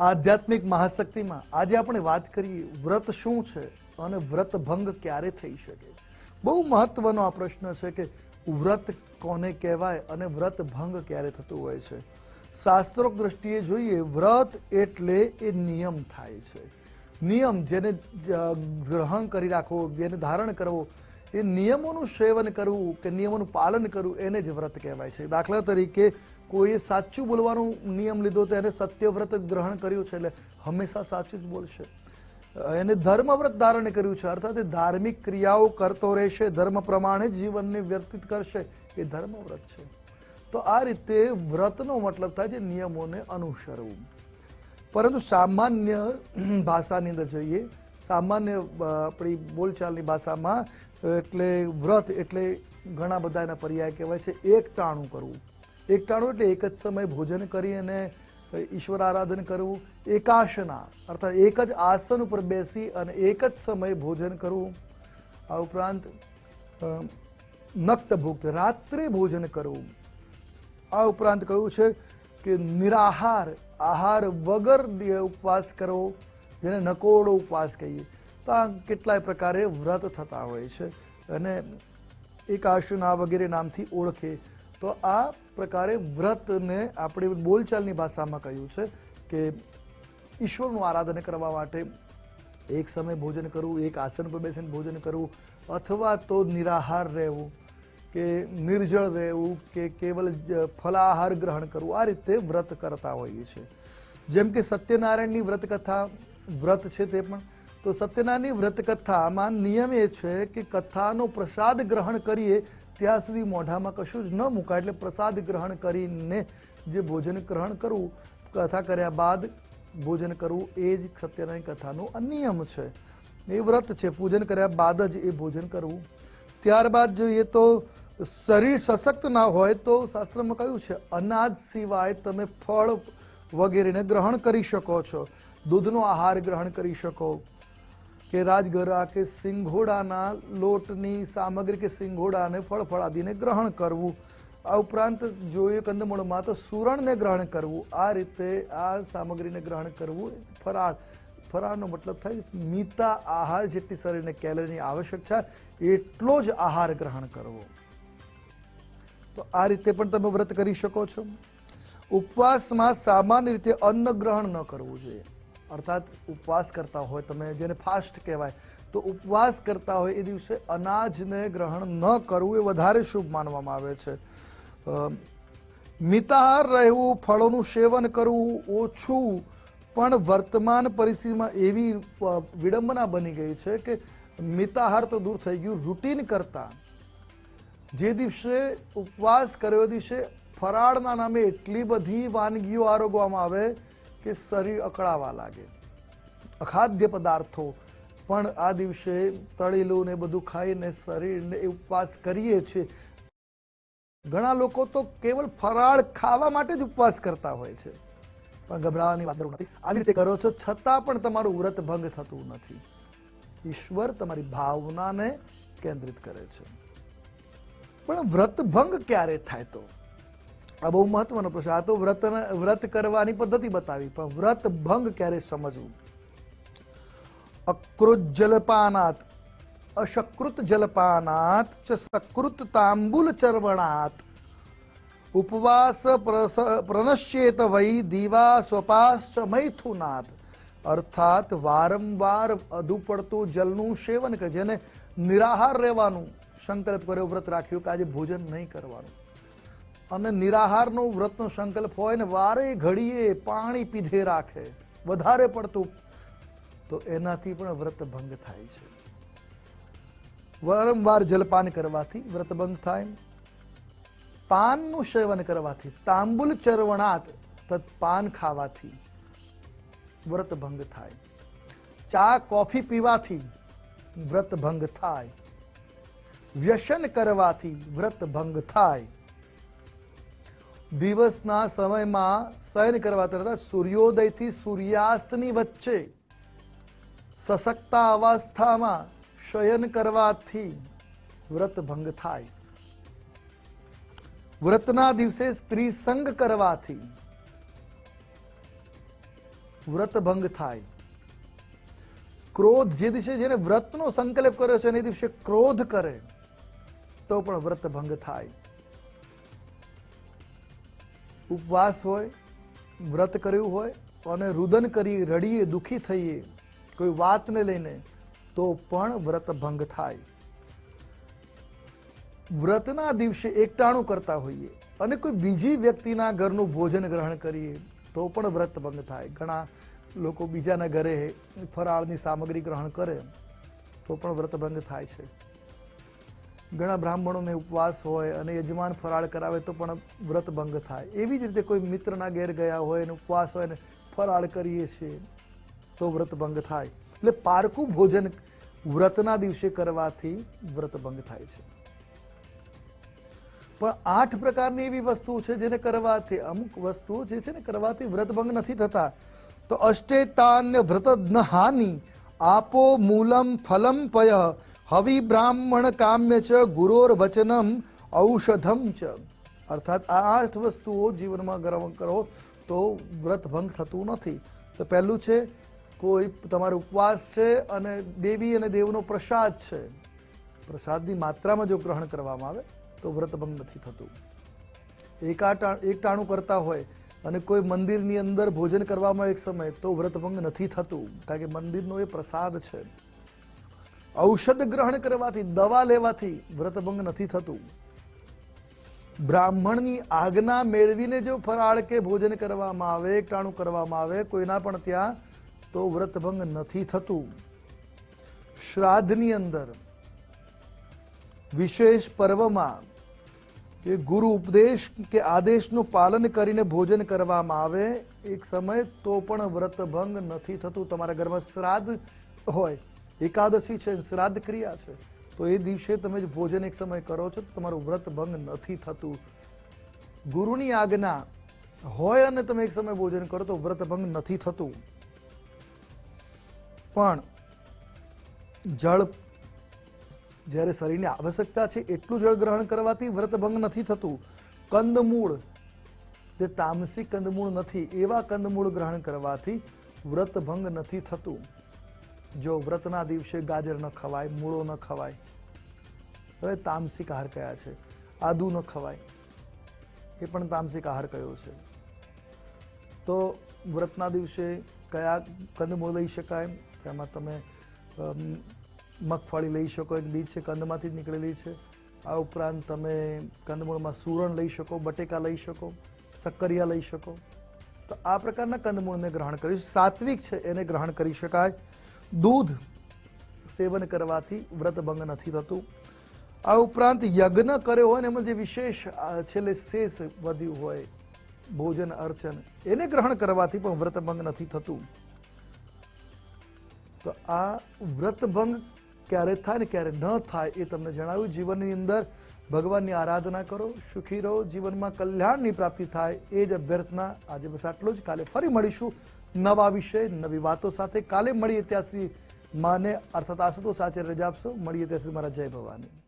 આધ્યાત્મિક મહાશક્તિમાં આજે આપણે વાત કરીએ, વ્રત શું છે અને વ્રત ભંગ ક્યારે થઈ શકે? બહુ મહત્વનો આ પ્રશ્ન છે કે વ્રત કોને કહેવાય અને વ્રત ભંગ ક્યારે થતું હોય છે? શાસ્ત્રોક દ્રષ્ટિએ જોઈએ, વ્રત એટલે એ નિયમ થાય છે. નિયમ જેને ગ્રહણ કરી રાખવો, જેને ધારણ કરવો, એ નિયમોનું સેવન કરવું કે નિયમોનું પાલન કરવું, એને જ વ્રત કહેવાય છે. દાખલા તરીકે કોઈએ સાચું બોલવાનો નિયમ લીધો તો એને સત્યવ્રત ગ્રહણ કર્યું છે એટલે હંમેશા સાચું જ બોલશે. એને ધર્મવ્રત ધારણ કર્યું છે, અર્થાત એ ધાર્મિક ક્રિયાઓ કરતો રહેશે, ધર્મ પ્રમાણે જીવનને વ્યતીત કરશે, એ ધર્મવ્રત છે. તો આ રીતે વ્રતનો મતલબ થાય છે નિયમોને અનુસરવું. પરંતુ સામાન્ય ભાષાની અંદર જોઈએ, સામાન્ય આપણી બોલચાલની ભાષામાં એટલે વ્રત એટલે ઘણા બધા એના પર્યાય કહેવાય છે એકટાણું કરવું. એકટાણું એટલે એક જ સમયે ભોજન કરી અને ઈશ્વર આરાધન કરવું, એકાશના, અર્થાત એક જ આસન ઉપર બેસી અને એક જ સમયે ભોજન કરવું. આ ઉપરાંત નક્ત ભુક્ત રાત્રે ભોજન કરવું. આ ઉપરાંત કહ્યું છે કે નિરાહાર, આહાર વગર ઉપવાસ કરવો, જેને નકોડો ઉપવાસ કહીએ. તો આ કેટલાય પ્રકારે વ્રત થતા હોય છે. અને એકાશના વગેરે નામથી ઓળખે. તો આ પ્રકારે વ્રતને આપણે બોલચાલની ભાષામાં કહ્યું છે કે ઈશ્વરનું આરાધન કરવા માટે એક સમય ભોજન કરવું, એક આસન પર બેસીને ભોજન કરવું, અથવા તો નિરાહાર રહેવું, કે નિર્જળ રહેવું, કે કેવલ ફલાહાર ગ્રહણ કરવું, આ રીતે વ્રત કરતા હોઈએ છીએ. જેમ કે સત્યનારાયણની વ્રત કથા વ્રત છે તે પણ. તો સત્યનારાયણની વ્રત કથામાં નિયમ એ છે કે કથાનો પ્રસાદ ગ્રહણ કરીએ ત્યાં સુધી મોઢામાં કશું જ ન મૂકાય. એટલે પ્રસાદ ગ્રહણ કરીને જે ભોજન ગ્રહણ કરવું, કથા કર્યા બાદ ભોજન કરવું, એ જ સત્યનારાયણ કથાનો આ નિયમ છે. એ વ્રત છે, પૂજન કર્યા બાદ જ એ ભોજન કરવું. ત્યારબાદ જોઈએ તો શરીર સશક્ત ના હોય તો શાસ્ત્રમાં કહ્યું છે, અનાજ સિવાય તમે ફળ વગેરેને ગ્રહણ કરી શકો છો. દૂધનો આહાર ગ્રહણ કરી શકો. કે રાજગરા કે સિંઘોડાના લોટની સામગ્રી કે સિંઘોડાને ફળફળાદીને ગ્રહણ કરવું. આ ઉપરાંત જોઈએ કંદમૂળમાં તો સુરણને ગ્રહણ કરવું. આ રીતે આ સામગ્રીને ગ્રહણ કરવું ફરાળ. ફરાળનો મતલબ થાય મીતા આહાર જેટલી શરીરને કેલરીની આવશ્યક છે, એટલો જ આહાર ગ્રહણ કરવો. તો આ રીતે પણ તમે વ્રત કરી શકો છો. ઉપવાસમાં સામાન્ય રીતે અન્ન ગ્રહણ ન કરવું જોઈએ. અર્થાત ઉપવાસ કરતા હોય, તમે જેને ફાસ્ટ કહેવાય, તો ઉપવાસ કરતા હોય એ દિવસે અનાજને ગ્રહણ ન કરવું એ વધારે શુભ માનવામાં આવે છે. મિતાહાર રહેવું, ફળોનું સેવન કરવું ઓછું, પણ વર્તમાન પરિસ્થિતિમાં એવી વિડંબના બની ગઈ છે કે મિતાહાર તો દૂર થઈ ગયું. રૂટીન કરતા જે દિવસે ઉપવાસ કર્યો દિવસે ફરાળના નામે એટલી બધી વાનગીઓ આરોગવામાં આવે કે શરીર અકળાવા લાગે. અખાદ્ય પદાર્થો. પણ આ દિવસે તળેલું ને બધું ખાઈને શરીરને ઉપવાસ કરીએ છીએ. ઘણા લોકો તો કેવલ ફરાળ ખાવા માટે જ ઉપવાસ કરતા હોય છે. પણ ગભરાવાની વાત નથી. આવી રીતે કરો છો છતાં પણ તમારું વ્રત ભંગ થતું નથી. ઈશ્વર તમારી ભાવનાને કેન્દ્રિત કરે છે. પણ વ્રત ભંગ ક્યારે થાય તો? આ બહુ મહત્વનો પ્રશ્ન. આ તો વ્રત વ્રત કરવાની પદ્ધતિ બતાવી, પણ વ્રત ભંગ ક્યારે સમજવું? અકૃત જલપાનાત અશકૃત જલપાનાત, ચ સકૃત તાંબુલ ચર્વણાત. ઉપવાસ પ્રનશ્યેત વૈ દીવા સ્વપાશ્ચ મૈથુનાથ અર્થાત વારંવાર અધુ પડતું જલનું સેવન કરે, જેને નિરાહાર રહેવાનું સંકલ્પ કર્યો, વ્રત રાખ્યું કે આજે ભોજન નહીં કરવાનું. અને નિરાહારનો વ્રતનો સંકલ્પ હોય ને વારે ઘડીએ પાણી પીધે રાખે, વધારે પડતું, તો એનાથી પણ વ્રત ભંગ થાય છે. વારંવાર જલપાન કરવાથી વ્રત ભંગ થાય. પાનનું સેવન કરવાથી, તાંબુલ ચરવણાત તત ખાવાથી વ્રત ભંગ થાય. ચા, કોફી પીવાથી વ્રત ભંગ થાય. વ્યસન કરવાથી વ્રત ભંગ થાય. દિવસના સમયમાં શયન કરવા તથા સૂર્યોદયથી સૂર્યાસ્તની વચ્ચે સશક્તા અવસ્થામાં શયન કરવાથી વ્રત ભંગ થાય. વ્રતના દિવસે સ્ત્રી સંગ કરવાથી વ્રત ભંગ થાય. ક્રોધ જે દિવસે જેને વ્રતનો સંકલ્પ કર્યો છે એ દિવસે ક્રોધ કરે, તો પણ વ્રત ભંગ થાય. ઉપવાસ હોય, વ્રત કર્યું હોય અને રુદન કરી રડીએ, દુઃખી થઈએ, કોઈ વાતને લઈને, તો પણ વ્રત ભંગ થાય. વ્રતના દિવસે એકટાણું કરતા હોઈએ અને કોઈ બીજી વ્યક્તિના ઘરનું ભોજન ગ્રહણ કરીએ, તો પણ વ્રત ભંગ થાય. ઘણા લોકો બીજાના ઘરે ફરાળની સામગ્રી ગ્રહણ કરે, તો પણ વ્રત ભંગ થાય છે. ઘણા બ્રાહ્મણોને ઉપવાસ હોય અને યજમાન ફરાળ કરાવે તો પણ વ્રત ભંગ થાય. એવી જ રીતે કોઈ મિત્રના ઘેર ગયા હોય અને ઉપવાસ હોય ને ફરાળ કરીએ છીએ, તો વ્રત ભંગ થાય. એટલે પારકું ભોજન વ્રતના દિવસે કરવાથી વ્રત ભંગ થાય છે. પણ આઠ પ્રકારની એવી વસ્તુઓ છે જેને કરવાથી, અમુક વસ્તુઓ જે છે ને કરવાથી વ્રતભંગ નથી થતા. તો અષ્ટેતાન્ય વ્રત હાનિ, આપો મૂલમ ફલમ પય હવિ બ્રાહ્મણ કામ્ય ચ ગુરોર વચનમ ઔષધમ ચ અર્થાત આ આઠ વસ્તુઓ જીવનમાં ગ્રહણ કરો તો વ્રતભંગ થતું નથી તો પહેલું છે કોઈ તમારો ઉપવાસ છે અને દેવી અને દેવનો પ્રસાદ છે પ્રસાદની માત્રામાં જો ગ્રહણ કરવામાં આવે તો વ્રતભંગ નથી થતું એકાટા એકટાણું કરતા હોય અને કોઈ મંદિરની અંદર ભોજન કરવામાં એક સમય તો વ્રતભંગ નથી થતું કારણ કે મંદિરનો એ પ્રસાદ છે ઔષધ ગ્રહણ કરવાથી, દવા લેવાથી વ્રતભંગ નથી થતું. બ્રાહ્મણની આજ્ઞા મેળવીને જો ફરાળ કે ભોજન કરવામાં આવે એકટાણું કરવામાં આવે, કોઈના પણ ત્યાં તો વ્રતભંગ નથી થતું. શ્રાદ્ધની અંદર વિશેષ પર્વમાં એ ગુરુ ઉપદેશ કે આદેશનું પાલન કરીને ભોજન કરવામાં આવે, એક સમય તો પણ વ્રતભંગ નથી થતું. તમારા ઘરમાં શ્રાદ્ધ હોય એકાદશી છે, શ્રાદ્ધ ક્રિયા છે, તો એ દિવસે તમે જ ભોજન એક સમય કરો છો, તો તમારું વ્રત ભંગ નથી થતું. ગુરુની આજ્ઞા હોય અને તમે એક સમય ભોજન કરો તો વ્રત ભંગ નથી થતું. પણ જળ જ્યારે શરીરની આવશ્યકતા છે, એટલું જળ ગ્રહણ કરવાથી વ્રતભંગ નથી થતું. કંદમૂળ, જે તામસી કંદમૂળ નથી, એવા કંદમૂળ ગ્રહણ કરવાથી વ્રતભંગ નથી થતું. જો વ્રતના દિવસે ગાજર ન ખવાય, મૂળો ન ખવાય, હવે તામસિક આહાર કયા છે? આદુ ન ખવાય. એ પણ તામસિક આહાર કયો છે? તો વ્રતના દિવસે કયા કંદમૂળ લઈ શકાય? તેમાં તમે મગફળી લઈ શકો, એક બીજ છે, કંદમાંથી જ નીકળેલી છે. આ ઉપરાંત તમે કંદમૂળમાં સુરણ લઈ શકો, બટેકા લઈ શકો, સક્કરિયા લઈ શકો. તો આ પ્રકારના કંદમૂળને ગ્રહણ કરી, સાત્વિક છે, એને ગ્રહણ કરી શકાય. દૂધ સેવન કરવાથી વ્રતભંગ નથી થતું. આ ઉપરાંત યજ્ઞ કર્યો હોય ને એમાં જે વિશેષ છેલ્લે શેષ વધ્યું હોય, ભોજન, અર્ચન, એને ગ્રહણ કરવાથી પણ વ્રતભંગ નથી થતું. તો આ વ્રતભંગ ક્યારે થાય ને ક્યારે ન થાય એ તમને જણાવ્યું. જીવનની અંદર ભગવાનની આરાધના કરો, સુખી રહો. જીવનમાં કલ્યાણની પ્રાપ્તિ થાય એ જ અભ્યર્થના આજે બસ આટલું જ. કાલે ફરી મળીશું. નવા વિષય, નવી વાતો સાથે કાલે મળીએ ત્યાં સુધી માને અર્થાત આશુતોષ આચાર્ય રજા આપશો. મળીએ ત્યાં સુધી મારા જય ભવાની.